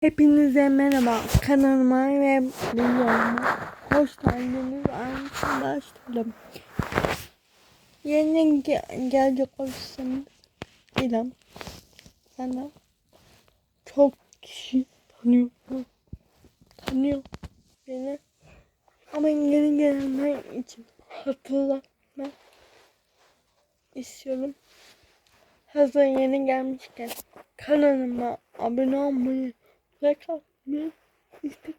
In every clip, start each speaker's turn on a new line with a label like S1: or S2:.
S1: Hepinize merhaba. Kanalıma ve videoma hoş geldiniz arkadaşlarım. Yeni ge- gelecek olursanız İrem sana çok kişi tanıyor. Tanıyor beni. Ama yeni gelenler için hatırlatmak istiyorum. Hazır yeni gelmişken kanalıma abone olmayı like istek,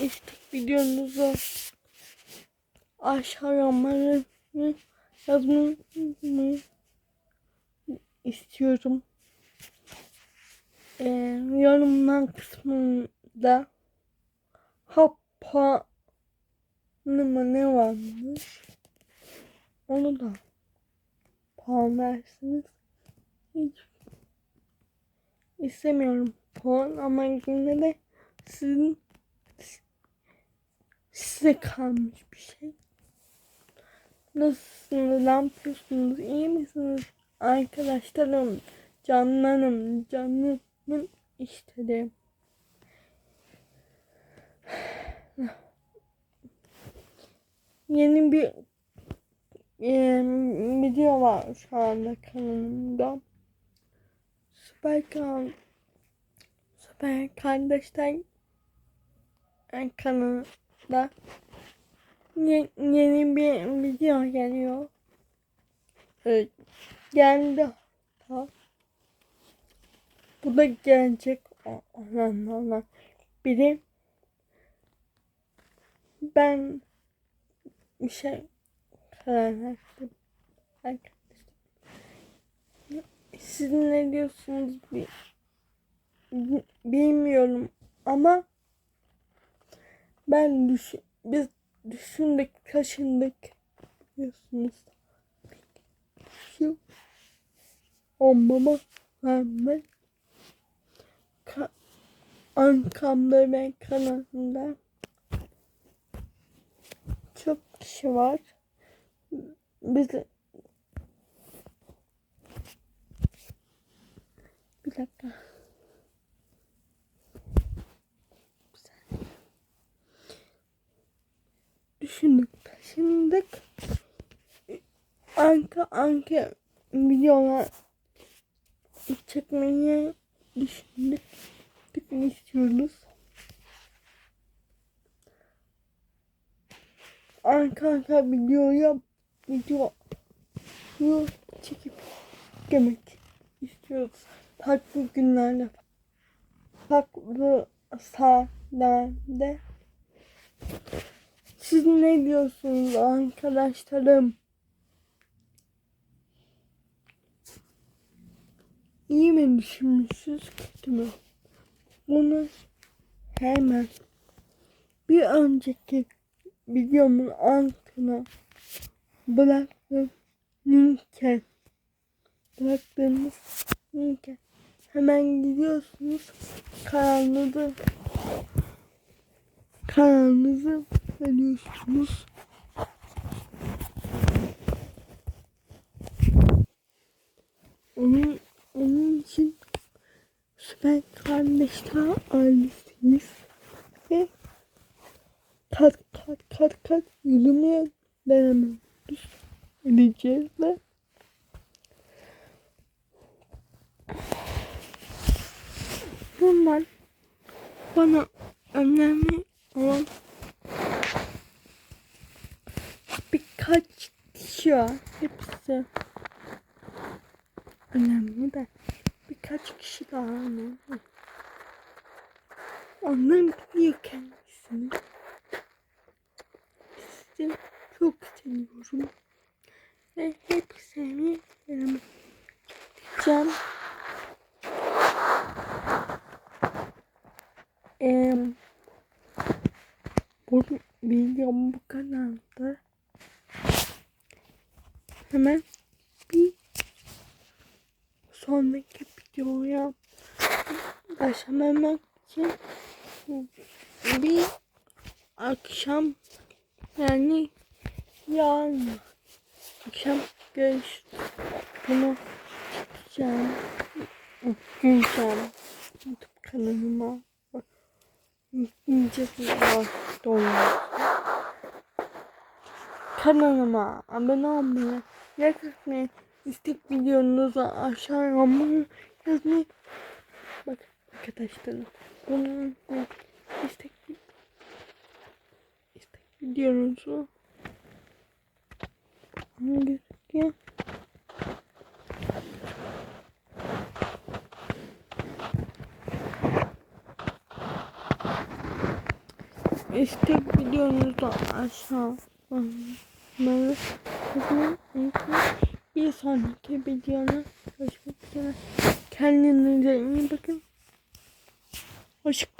S1: istek videonuzu aşağı yorumları yazmayı istiyorum. Ee, yorumlar kısmında hap puanı mı ne varmış onu da puan versiniz. Hiç istemiyorum puan ama yine de sizin size kalmış bir şey. Nasılsınız? Ne yapıyorsunuz? İyi misiniz? Arkadaşlarım, canlarım, canımın işlerim. Yeni bir e, video var şu anda kanalımda. Süper kan Süper Kardeşler kanalında ye- yeni bir video geliyor. Evet, geldi hatta. Bu da gelecek olanlardan biri. Ben bir şey karar verdim. Arkadaşlar. Siz ne diyorsunuz bir Bi- bilmiyorum ama ben düş biz düşündük taşındık. Biliyorsunuz. Şu olmama rağmen ka arkamda ve kanalımda çok kişi var. Biz bir dakika düşündük taşındık arka arka videolar çekmeyi düşündük. Ne istiyoruz. Arka arka videoya video video çekip yemek istiyoruz. Farklı günlerde farklı saatlerde siz ne diyorsunuz arkadaşlarım? İyi mi düşünmüşsünüz kötü mü? Bunu hemen bir önceki videomun altına bıraktım linke bıraktığımız linke hemen gidiyorsunuz kanalınızı kanalınızı veriyorsunuz. Onun, onun için süper kardeşler ailesiniz ve kat kat kat kat yürümeye denememiz edeceğiz ve bunlar bana önemli olan birkaç var. Hepsi önemli de birkaç kişi daha önemli. Onların biliyor kendisini. Sizi çok seviyorum. Ve hepsini yanıma gideceğim. Eee bu videom bu kanalda hemen bir sonraki videoya başlamamak için bir akşam yani yarın akşam görüş bunu çekeceğim. Güncel YouTube kanalıma ince videolar doğuyor. Kanalıma abone olmayı, like atmayı, istek videonuzu aşağı yorumlara yazmayı. Bak arkadaşlarım. Bunun istek istek videonuzu hangisi? İstek videonuzu aşağı bana unutmayın. Bir sonraki videoda görüşmek üzere. Kendinize iyi bakın. Hoşçakalın.